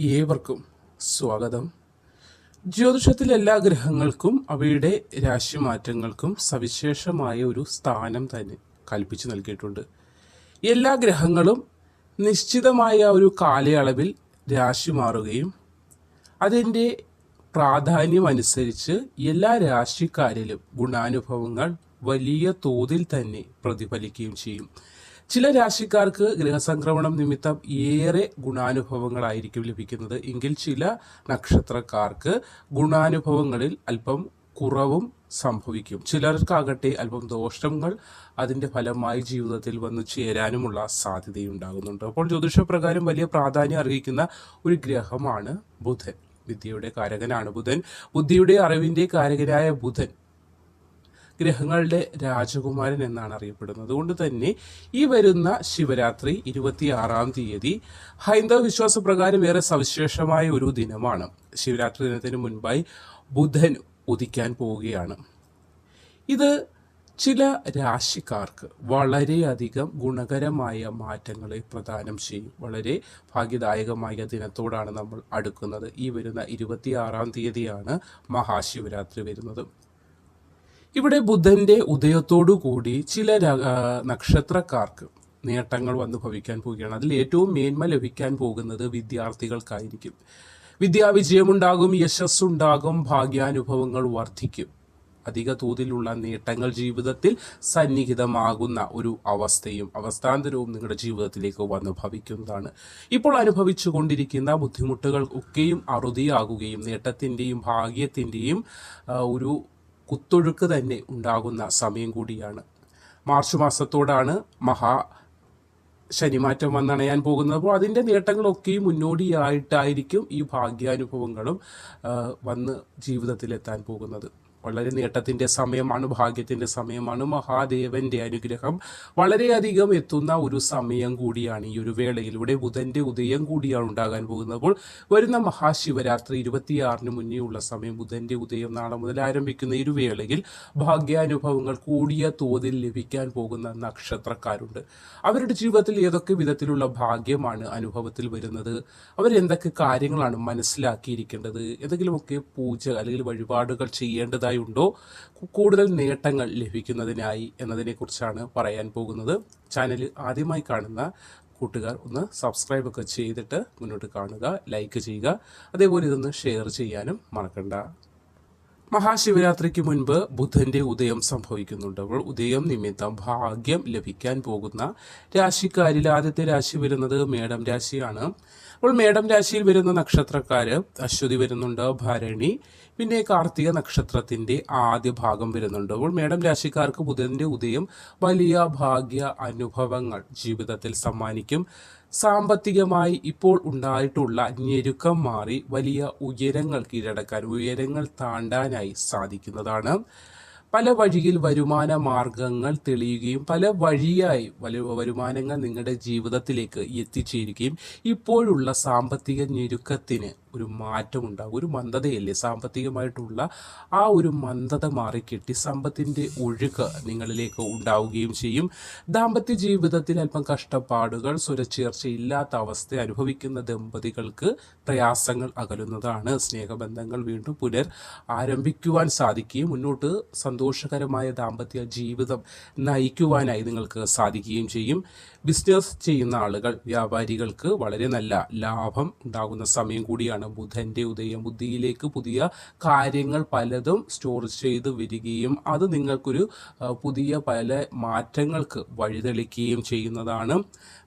ഏവർക്കും സ്വാഗതം. ജ്യോതിഷത്തിൽ എല്ലാ ഗ്രഹങ്ങൾക്കും അവയുടെ രാശിമാറ്റങ്ങൾക്കും സവിശേഷമായ ഒരു സ്ഥാനം തന്നെ കൽപ്പിച്ചു നൽകിയിട്ടുണ്ട്. എല്ലാ ഗ്രഹങ്ങളും നിശ്ചിതമായ ഒരു കാലയളവിൽ രാശി മാറുകയും അതിന്റെ പ്രാധാന്യം അനുസരിച്ച് എല്ലാ രാശിക്കാരിലും ഗുണാനുഭവങ്ങൾ വലിയ തോതിൽ തന്നെ പ്രതിഫലിക്കുകയും ചെയ്യും. ചില രാശിക്കാർക്ക് ഗ്രഹസംക്രമണം നിമിത്തം ഏറെ ഗുണാനുഭവങ്ങളായിരിക്കും ലഭിക്കുന്നത്. എങ്കിൽ ചില നക്ഷത്രക്കാർക്ക് ഗുണാനുഭവങ്ങളിൽ അല്പം കുറവും സംഭവിക്കും. ചിലർക്കാകട്ടെ അല്പം ദോഷങ്ങൾ അതിന്റെ ഫലമായി ജീവിതത്തിൽ വന്നു ചേരാനുമുള്ള സാധ്യതയുണ്ടാകുന്നുണ്ട്. അപ്പോൾ ജ്യോതിഷപ്രകാരം വലിയ പ്രാധാന്യം അർഹിക്കുന്ന ഒരു ഗ്രഹമാണ് ബുധൻ. വിദ്യയുടെ കാരകനാണ് ബുധൻ. ബുദ്ധിയുടെ അറിവിന്റെ കാരകനായ ബുധൻ ഗ്രഹങ്ങളുടെ രാജകുമാരൻ എന്നാണ് അറിയപ്പെടുന്നത്. അതുകൊണ്ട് തന്നെ ഈ വരുന്ന ശിവരാത്രി ഇരുപത്തിയാറാം തീയതി ഹൈന്ദവ വിശ്വാസപ്രകാരം ഏറെ സവിശേഷമായ ഒരു ദിനമാണ്. ശിവരാത്രി ദിനത്തിന് മുൻപായി ബുധൻ ഉദിക്കാൻ പോവുകയാണ്. ഇത് ചില രാശിക്കാർക്ക് വളരെയധികം ഗുണകരമായ മാറ്റങ്ങളെ പ്രദാനം ചെയ്യും. വളരെ ഭാഗ്യദായകമായ ദിനത്തോടാണ് നമ്മൾ അടുക്കുന്നത്. ഈ വരുന്ന ഇരുപത്തിയാറാം തീയതിയാണ് മഹാശിവരാത്രി വരുന്നത്. ഇവിടെ ബുദ്ധന്റെ ഉദയത്തോടു കൂടി ചില നക്ഷത്രക്കാർക്ക് നേട്ടങ്ങൾ വന്നു ഭവിക്കാൻ പോവുകയാണ്. അതിൽ ഏറ്റവും മേന്മ ലഭിക്കാൻ പോകുന്നത് വിദ്യാർത്ഥികൾക്കായിരിക്കും. വിദ്യാവിജയമുണ്ടാകും യശസ്സുണ്ടാകും ഭാഗ്യാനുഭവങ്ങൾ വർദ്ധിക്കും. അധിക തോതിലുള്ള നേട്ടങ്ങൾ ജീവിതത്തിൽ സന്നിഹിതമാകുന്ന ഒരു അവസ്ഥയും അവസ്ഥാന്തരവും നിങ്ങളുടെ ജീവിതത്തിലേക്ക് വന്നു ഭവിക്കുന്നതാണ്. ഇപ്പോൾ അനുഭവിച്ചു കൊണ്ടിരിക്കുന്ന ബുദ്ധിമുട്ടുകൾ ഒക്കെയും അറുതിയാകുകയും നേട്ടത്തിന്റെയും ഭാഗ്യത്തിന്റെയും ഒരു കുത്തൊഴുക്ക് തന്നെ ഉണ്ടാകുന്ന സമയം കൂടിയാണ്. മാർച്ച് മാസത്തോടാണ് മഹാ ശനിമാറ്റം വന്നണയാൻ പോകുന്നത്. അപ്പോൾ അതിന്റെ നേട്ടങ്ങളൊക്കെയും മുന്നോടിയായിട്ടായിരിക്കും ഈ ഭാഗ്യാനുഭവങ്ങളും വന്ന് ജീവിതത്തിലെത്താൻ പോകുന്നത്. വളരെ നേട്ടത്തിന്റെ സമയമാണ് ഭാഗ്യത്തിന്റെ സമയമാണ്. മഹാദേവന്റെ അനുഗ്രഹം വളരെയധികം എത്തുന്ന ഒരു സമയം കൂടിയാണ് ഈ ഒരു വേളയിൽ ഇവിടെ ബുധന്റെ ഉദയം കൂടിയാണ് ഉണ്ടാകാൻ പോകുന്നത്. അപ്പോൾ വരുന്ന മഹാശിവരാത്രി ഇരുപത്തിയാറിന് മുന്നേ ഉള്ള സമയം ബുധന്റെ ഉദയം നാളെ മുതൽ ആരംഭിക്കുന്ന ഒരു വേളയിൽ ഭാഗ്യാനുഭവങ്ങൾ കൂടിയ തോതിൽ ലഭിക്കാൻ പോകുന്ന നക്ഷത്രക്കാരുണ്ട്. അവരുടെ ജീവിതത്തിൽ ഏതൊക്കെ വിധത്തിലുള്ള ഭാഗ്യമാണ് അനുഭവത്തിൽ വരുന്നത്? അവരെന്തൊക്കെ കാര്യങ്ങളാണ് മനസ്സിലാക്കിയിരിക്കേണ്ടത്? ഏതെങ്കിലുമൊക്കെ പൂജ അല്ലെങ്കിൽ വഴിപാടുകൾ ചെയ്യേണ്ടതായി ഉണ്ടോ? കൂടുതൽ നേട്ടങ്ങൾ ലഭിക്കുന്നതിനായി എന്നതിനെക്കുറിച്ചാണ് പറയാൻ പോകുന്നത്. ചാനൽ ആദ്യമായി കാണുന്ന കൂട്ടുകാർ ഒന്ന് സബ്സ്ക്രൈബ് ഒക്കെ ചെയ്തിട്ട് മുന്നോട്ട് കാണുക ലൈക്ക് ചെയ്യുക. അതേപോലെ ഇതൊന്ന് ഷെയർ ചെയ്യാനും മറക്കണ്ട. മഹാശിവരാത്രിക്ക് മുൻപ് ബുധന്റെ ഉദയം സംഭവിക്കുന്നുണ്ട്. അപ്പോൾ ഉദയം നിമിത്തം ഭാഗ്യം ലഭിക്കാൻ പോകുന്ന രാശിക്കാരിൽ ആദ്യത്തെ രാശി വരുന്നത് മേടം രാശിയാണ്. അപ്പോൾ മേടം രാശിയിൽ വരുന്ന നക്ഷത്രക്കാര് അശ്വതി വരുന്നുണ്ട് ഭരണി പിന്നെ കാർത്തിക നക്ഷത്രത്തിന്റെ ആദ്യ ഭാഗം വരുന്നുണ്ട്. അപ്പോൾ മേടം രാശിക്കാർക്ക് ബുധന്റെ ഉദയം വലിയ ഭാഗ്യ അനുഭവങ്ങൾ ജീവിതത്തിൽ സമ്മാനിക്കും. സാമ്പത്തികമായി ഇപ്പോൾ ഉണ്ടായിട്ടുള്ള ഞെരുക്കം മാറി വലിയ ഉയരങ്ങൾ കീഴടക്കാൻ ഉയരങ്ങൾ താണ്ടാനായി സാധിക്കുന്നതാണ്. പല വഴിയിൽ വരുമാന മാർഗങ്ങൾ തെളിയുകയും പല വഴിയായി വരുമാനങ്ങൾ നിങ്ങളുടെ ജീവിതത്തിലേക്ക് എത്തിച്ചേരുകയും ഇപ്പോഴുള്ള സാമ്പത്തിക ഞെരുക്കത്തിന് ഒരു മാറ്റമുണ്ടാകും ഒരു മന്ദതയല്ലേ? സാമ്പത്തികമായിട്ടുള്ള ആ ഒരു മന്ദത മാറിക്കിട്ടി സമ്പത്തിന്റെ ഒഴുക്ക് നിങ്ങളിലേക്ക് ഉണ്ടാവുകയും ചെയ്യും. ദാമ്പത്യ ജീവിതത്തിൽ അല്പം കഷ്ടപ്പാടുകൾ സ്വരച്ചേർച്ചയില്ലാത്ത അവസ്ഥ അനുഭവിക്കുന്ന ദമ്പതികൾക്ക് പ്രയാസങ്ങൾ അകലുന്നതാണ്. സ്നേഹബന്ധങ്ങൾ വീണ്ടും പുനർ ആരംഭിക്കുവാൻ സാധിക്കുകയും മുന്നോട്ട് സന്തോഷകരമായ ദാമ്പത്യ ജീവിതം നയിക്കുവാനായി നിങ്ങൾക്ക് സാധിക്കുകയും ചെയ്യും. ബിസിനസ് ചെയ്യുന്ന ആളുകൾ വ്യാപാരികൾക്ക് വളരെ നല്ല ലാഭം ഉണ്ടാകുന്ന സമയം കൂടിയാണ്. ബുധന്റെ ഉദയം ബുദ്ധിയിലേക്ക് പുതിയ കാര്യങ്ങൾ പലതും സ്റ്റോർ ചെയ്ത് വരികയും അത് നിങ്ങൾക്കൊരു പുതിയ പല മാറ്റങ്ങൾക്ക് വഴിതെളിക്കുകയും ചെയ്യുന്നതാണ്.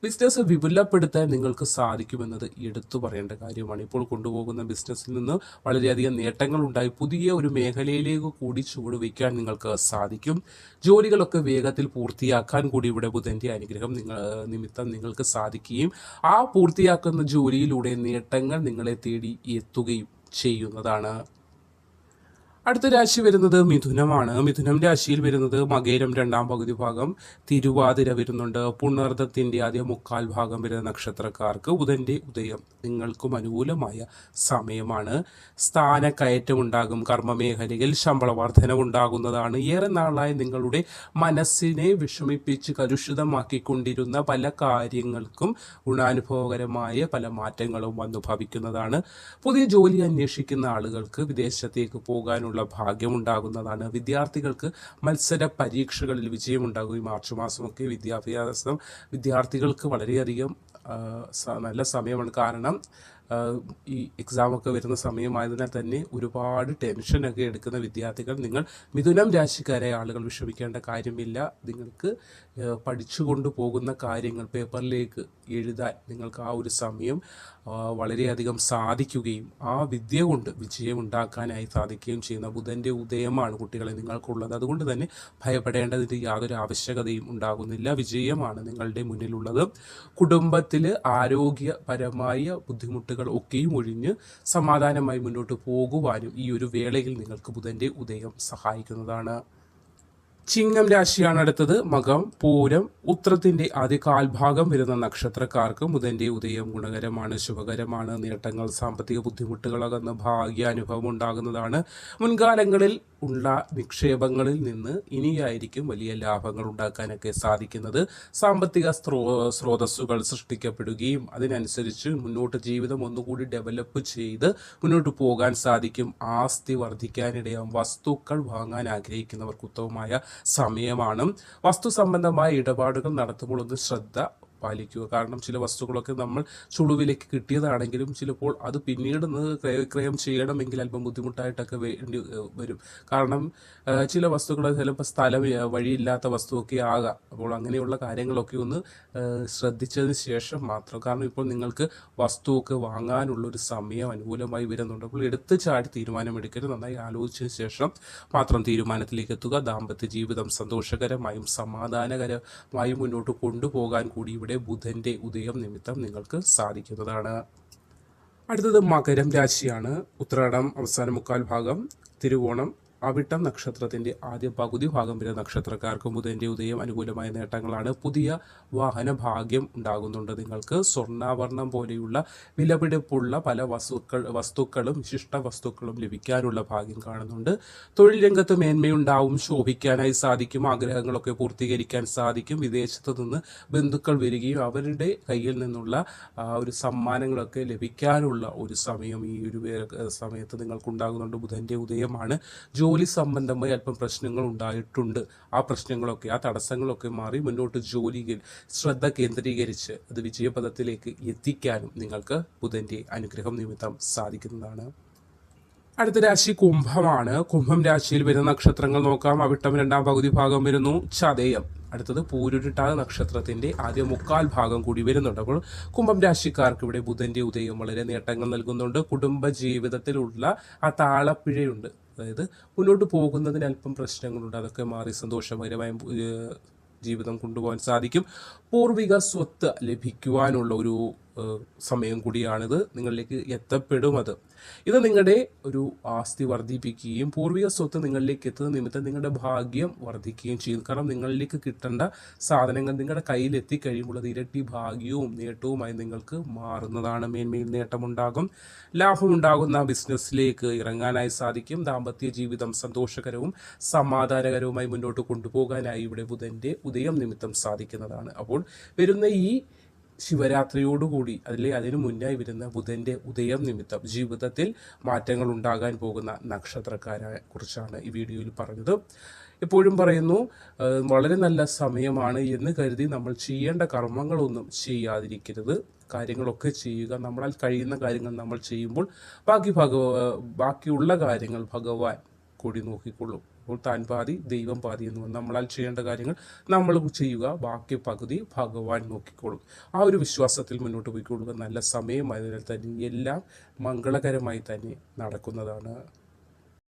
ബിസിനസ് വിപുലപ്പെടുത്താൻ നിങ്ങൾക്ക് സാധിക്കുമെന്നത് എടുത്തു പറയേണ്ട കാര്യമാണ്. ഇപ്പോൾ കൊണ്ടുപോകുന്ന ബിസിനസ്സിൽ നിന്ന് വളരെയധികം നേട്ടങ്ങൾ ഉണ്ടായി. പുതിയ ഒരു മേഖലയിലേക്ക് കൂടി ചുവടുവയ്ക്കാൻ നിങ്ങൾക്ക് സാധിക്കും. ജോലികളൊക്കെ വേഗത്തിൽ പൂർത്തിയാക്കാൻ കൂടി ഇവിടെ ബുധന്റെ അനുഗ്രഹം നിങ്ങൾ നിമിത്തം നിങ്ങൾക്ക് സാധിക്കുകയും ആ പൂർത്തിയാക്കുന്ന ജോലിയിലൂടെ നേട്ടങ്ങൾ നിങ്ങളെ തേടി എത്തുകയും ചെയ്യുന്നതാണ് അടുത്ത രാശി വരുന്നത് മിഥുനമാണ്. മിഥുനം രാശിയിൽ വരുന്നത് മകേരം രണ്ടാം പകുതി ഭാഗം തിരുവാതിര വരുന്നുണ്ട്. പുണർദ്ധത്തിന്റെ ആദ്യ മുക്കാൽ ഭാഗം വരുന്ന നക്ഷത്രക്കാർക്ക് ബുധന്റെ ഉദയം നിങ്ങൾക്കും അനുകൂലമായ സമയമാണ്. സ്ഥാനക്കയറ്റം ഉണ്ടാകും. കർമ്മമേഖലയിൽ ശമ്പള വർധന ഉണ്ടാകുന്നതാണ്. ഏറെ നാളായി നിങ്ങളുടെ മനസ്സിനെ വിഷമിപ്പിച്ച് കലുഷിതമാക്കിക്കൊണ്ടിരുന്ന പല കാര്യങ്ങൾക്കും ഗുണാനുഭവകരമായ പല മാറ്റങ്ങളും വന്നു ഭവിക്കുന്നതാണ്. പുതിയ ജോലി അന്വേഷിക്കുന്ന ആളുകൾക്ക് വിദേശത്തേക്ക് പോകാനുള്ള ഭാഗ്യമുണ്ടാകുന്നതാണ്. വിദ്യാർത്ഥികൾക്ക് മത്സര പരീക്ഷകളിൽ വിജയമുണ്ടാകും. ഈ മാർച്ച് മാസമൊക്കെ വിദ്യാഭ്യാസം വിദ്യാർത്ഥികൾക്ക് വളരെയധികം നല്ല സമയമാണ്. കാരണം ഈ എക്സാമൊക്കെ വരുന്ന സമയമായതിനാൽ തന്നെ ഒരുപാട് ടെൻഷനൊക്കെ എടുക്കുന്ന വിദ്യാർത്ഥികൾ നിങ്ങൾ മിഥുനം രാശിക്കാരായ ആളുകൾ വിഷമിക്കേണ്ട കാര്യമില്ല. നിങ്ങൾക്ക് പഠിച്ചു കൊണ്ടുപോകുന്ന കാര്യങ്ങൾ പേപ്പറിലേക്ക് എഴുതാൻ നിങ്ങൾക്ക് ആ ഒരു സമയം വളരെയധികം സാധിക്കുകയും ആ വിദ്യ കൊണ്ട് വിജയമുണ്ടാക്കാനായി സാധിക്കുകയും ചെയ്യുന്ന ബുധന്റെ ഉദയമാണ് കുട്ടികളെ നിങ്ങൾക്കുള്ളത്. അതുകൊണ്ട് തന്നെ ഭയപ്പെടേണ്ടതിന്റെ യാതൊരു ആവശ്യകതയും ഉണ്ടാകുന്നില്ല. വിജയമാണ് നിങ്ങളുടെ മുന്നിലുള്ളത്. കുടുംബത്തിൽ ആരോഗ്യപരമായ ബുദ്ധിമുട്ടുകൾ ഒക്കെയും ഒഴിഞ്ഞ് സമാധാനമായി മുന്നോട്ട് പോകുവാനും ഈ ഒരു വേളയിൽ നിങ്ങൾക്ക് ബുധന്റെ ഉദയം സഹായിക്കുന്നതാണ്. ചിങ്ങം രാശിയാണ് അടുത്തത്. മകം പൂരം ഉത്രത്തിന്റെ ആദ്യ കാൽഭാഗം വരുന്ന നക്ഷത്രക്കാർക്ക് ബുധന്റെ ഉദയം ഗുണകരമാണ് ശുഭകരമാണ്. നേട്ടങ്ങൾ സാമ്പത്തിക ബുദ്ധിമുട്ടുകൾ അകന്ന് ഭാഗ്യാനുഭവം ഉണ്ടാകുന്നതാണ്. മുൻകാലങ്ങളിൽ ഉള്ള നിക്ഷേപങ്ങളിൽ നിന്ന് ഇനിയായിരിക്കും വലിയ ലാഭങ്ങൾ ഉണ്ടാക്കാനൊക്കെ സാധിക്കുന്നത്. സാമ്പത്തിക സ്രോ സ്രോതസ്സുകൾ സൃഷ്ടിക്കപ്പെടുകയും അതിനനുസരിച്ച് മുന്നോട്ട് ജീവിതം ഒന്നുകൂടി ഡെവലപ്പ് ചെയ്ത് മുന്നോട്ട് പോകാൻ സാധിക്കും. ആസ്തി വർദ്ധിക്കാനിടയാവും. വസ്തുക്കൾ വാങ്ങാൻ ആഗ്രഹിക്കുന്നവർക്ക് ഉത്തമമായ സമയമാണ്. വസ്തു സംബന്ധമായ ഇടപാടുകൾ നടത്തുമ്പോൾ ഒന്ന് ശ്രദ്ധ പാലിക്കുക. കാരണം ചില വസ്തുക്കളൊക്കെ നമ്മൾ ചുളുവിലേക്ക് കിട്ടിയതാണെങ്കിലും ചിലപ്പോൾ അത് പിന്നീട് ക്രയവിക്രയം ക്രയ ചെയ്യണമെങ്കിൽ അല്പം ബുദ്ധിമുട്ടായിട്ടൊക്കെ വേണ്ടി വരും. കാരണം ചില വസ്തുക്കൾ ചിലപ്പോൾ സ്ഥലം വഴിയില്ലാത്ത വസ്തുവൊക്കെ ആകാം. അപ്പോൾ അങ്ങനെയുള്ള കാര്യങ്ങളൊക്കെ ഒന്ന് ശ്രദ്ധിച്ചതിന് ശേഷം മാത്രം. കാരണം ഇപ്പോൾ നിങ്ങൾക്ക് വസ്തുവൊക്കെ വാങ്ങാനുള്ള ഒരു സമയം അനുകൂലമായി വരുന്നുണ്ട്. അപ്പോൾ എടുത്ത് ചാടി തീരുമാനമെടുക്കരുത്. നന്നായി ആലോചിച്ചതിന് ശേഷം മാത്രം തീരുമാനത്തിലേക്ക് എത്തുക. ദാമ്പത്യ ജീവിതം സന്തോഷകരമായും സമാധാനകരമായും മുന്നോട്ട് കൊണ്ടുപോകാൻ കൂടി ഇവിടെ ബുധന്റെ ഉദയം നിമിത്തം നിങ്ങൾക്ക് സാധിക്കുന്നതാണ്. അടുത്തത് മകരം രാശിയാണ്. ഉത്രാടം അവസാന മുക്കാൽ ഭാഗം. തിരുവോണം അവിട്ടം നക്ഷത്രത്തിന്റെ ആദ്യ പകുതി ഭാഗം വരെ നക്ഷത്രക്കാർക്ക് ബുധന്റെ ഉദയം അനുകൂലമായ നേട്ടങ്ങളാണ്. പുതിയ വാഹന ഭാഗ്യം ഉണ്ടാകുന്നുണ്ട്. നിങ്ങൾക്ക് സ്വർണാഭരണം പോലെയുള്ള വിലപിടിപ്പുള്ള പല വസ്തുക്കൾ വസ്തുക്കളും വിശിഷ്ട വസ്തുക്കളും ലഭിക്കാനുള്ള ഭാഗ്യം കാണുന്നുണ്ട്. തൊഴിൽ രംഗത്ത് മേന്മയുണ്ടാവും. ശോഭിക്കാനായി സാധിക്കും. ആഗ്രഹങ്ങളൊക്കെ പൂർത്തീകരിക്കാൻ സാധിക്കും. വിദേശത്ത് നിന്ന് ബന്ധുക്കൾ വരികയും അവരുടെ കയ്യിൽ നിന്നുള്ള ഒരു സമ്മാനങ്ങളൊക്കെ ലഭിക്കാനുള്ള ഒരു സമയം ഈ ഒരു സമയത്ത് നിങ്ങൾക്കുണ്ടാകുന്നുണ്ട്. ബുധന്റെ ഉദയമാണ്. ജോലി സംബന്ധമായി അല്പം പ്രശ്നങ്ങൾ ഉണ്ടായിട്ടുണ്ട് ആ പ്രശ്നങ്ങളൊക്കെ ആ തടസ്സങ്ങളൊക്കെ മാറി മുന്നോട്ട് ജോലിയിൽ ശ്രദ്ധ കേന്ദ്രീകരിച്ച് അത് വിജയപഥത്തിലേക്ക് എത്തിക്കാനും നിങ്ങൾക്ക് ബുധന്റെ അനുഗ്രഹം നിമിത്തം സാധിക്കുന്നതാണ്. അടുത്ത രാശി കുംഭമാണ്. കുംഭം രാശിയിൽ വരുന്ന നക്ഷത്രങ്ങൾ നോക്കാം. അവിട്ടം രണ്ടാം പകുതി ഭാഗം വരുന്നു. ചതയം. അടുത്തത് പൂരുരുട്ടാത നക്ഷത്രത്തിന്റെ ആദ്യ മുക്കാൽ ഭാഗം കൂടി വരുന്നുണ്ട്. അപ്പോൾ കുംഭം രാശിക്കാർക്ക് ഇവിടെ ബുധന്റെ ഉദയം വളരെ നേട്ടങ്ങൾ നൽകുന്നുണ്ട്. കുടുംബ ജീവിതത്തിലുള്ള ആ താളപ്പിഴയുണ്ട്. അതായത് മുന്നോട്ട് പോകുന്നതിന് അല്പം പ്രശ്നങ്ങളുണ്ട്. അതൊക്കെ മാറി സന്തോഷകരമായ ജീവിതം കൊണ്ടുപോകാൻ സാധിക്കും. പൂർവിക സ്വത്ത് ലഭിക്കുവാനുള്ള ഒരു സമയം കൂടിയാണിത്. നിങ്ങളിലേക്ക് എത്തപ്പെടും അത്. ഇത് നിങ്ങളുടെ ഒരു ആസ്തി വർദ്ധിപ്പിക്കുകയും പൂർവിക സ്വത്ത് നിങ്ങളിലേക്ക് എത്തുന്ന നിമിത്തം നിങ്ങളുടെ ഭാഗ്യം വർദ്ധിക്കുകയും ചെയ്യും. കാരണം നിങ്ങളിലേക്ക് കിട്ടേണ്ട സാധനങ്ങൾ നിങ്ങളുടെ കയ്യിൽ എത്തിക്കഴിയുമ്പോൾ അത് ഇരട്ടി ഭാഗ്യവും നേട്ടവുമായി നിങ്ങൾക്ക് മാറുന്നതാണ്. മേന്മയിൽ നേട്ടമുണ്ടാകും. ലാഭമുണ്ടാകുന്ന ബിസിനസ്സിലേക്ക് ഇറങ്ങാനായി സാധിക്കും. ദാമ്പത്യ ജീവിതം സന്തോഷകരവും സമാധാനകരവുമായി മുന്നോട്ട് കൊണ്ടുപോകാനായി ഇവിടെ ബുധന്റെ ഉദയം നിമിത്തം സാധിക്കുന്നതാണ്. അപ്പോൾ വരുന്ന ഈ ശിവരാത്രിയോടുകൂടി അതിലെ അതിനു മുന്നായി വരുന്ന ബുധന്റെ ഉദയം നിമിത്തം ജീവിതത്തിൽ മാറ്റങ്ങൾ ഉണ്ടാകാൻ പോകുന്ന നക്ഷത്രക്കാരെ കുറിച്ചാണ് ഈ വീഡിയോയിൽ പറഞ്ഞത്. എപ്പോഴും പറയുന്നു വളരെ നല്ല സമയമാണ് എന്ന് കരുതി നമ്മൾ ചെയ്യേണ്ട കർമ്മങ്ങളൊന്നും ചെയ്യാതിരിക്കരുത്. കാര്യങ്ങളൊക്കെ ചെയ്യുക നമ്മളാൽ കഴിയുന്ന കാര്യങ്ങൾ നമ്മൾ ചെയ്യുമ്പോൾ ബാക്കി ഭഗവ ബാക്കിയുള്ള കാര്യങ്ങൾ ഭഗവാൻ കൂടി നോക്കിക്കൊള്ളും. അപ്പോൾ താൻ പാതി ദൈവം പാതി എന്ന് നമ്മളാൽ ചെയ്യേണ്ട കാര്യങ്ങൾ നമ്മൾ ചെയ്യുക. ബാക്കി പകുതി ഭഗവാൻ നോക്കിക്കോളും. ആ ഒരു വിശ്വാസത്തിൽ മുന്നോട്ട് പോയിക്കൊള്ളുക. നല്ല സമയമായതിനാൽ തന്നെ എല്ലാം മംഗളകരമായി തന്നെ നടക്കുന്നതാണ്.